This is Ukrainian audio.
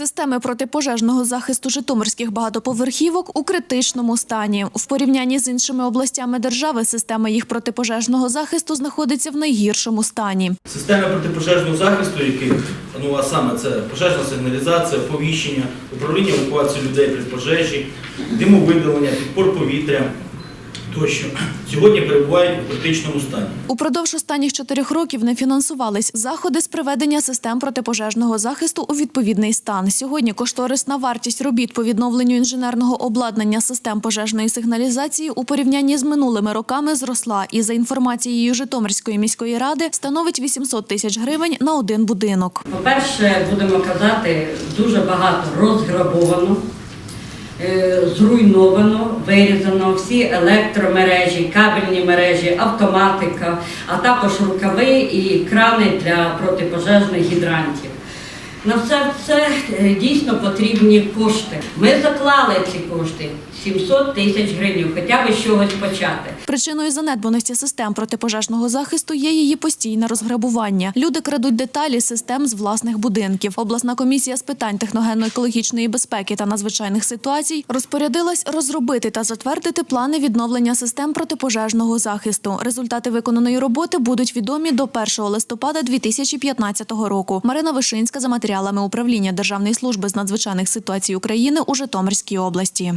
Системи протипожежного захисту житомирських багатоповерхівок у критичному стані. В порівнянні з іншими областями держави система їх протипожежного захисту знаходиться в найгіршому стані. Системи протипожежного захисту, яких ну а саме це пожежна сигналізація, оповіщення, управління евакуації людей при пожежі, димовидалення, підпор повітря тощо, сьогодні перебувають у критичному стані. Упродовж останніх чотирьох років не фінансувались заходи з приведення систем протипожежного захисту у відповідний стан. Сьогодні кошторисна вартість робіт по відновленню інженерного обладнання систем пожежної сигналізації у порівнянні з минулими роками зросла і за інформацією Житомирської міської ради становить 800 тисяч гривень на один будинок. По-перше, будемо казати, дуже багато розграбовано, зруйновано, вирізано всі електромережі, кабельні мережі, автоматика, а також рукави і крани для протипожежних гідрантів. На все це дійсно потрібні кошти. Ми заклали ці кошти 700 тисяч гривень, хоча б з чогось почати. Причиною занедбаності систем протипожежного захисту є її постійне розграбування. Люди крадуть деталі систем з власних будинків. Обласна комісія з питань техногенно-екологічної безпеки та надзвичайних ситуацій розпорядилась розробити та затвердити плани відновлення систем протипожежного захисту. Результати виконаної роботи будуть відомі до 1 листопада 2015 року. Марина Вишинська за матеріалами управління Державної служби з надзвичайних ситуацій України у Житомирській області.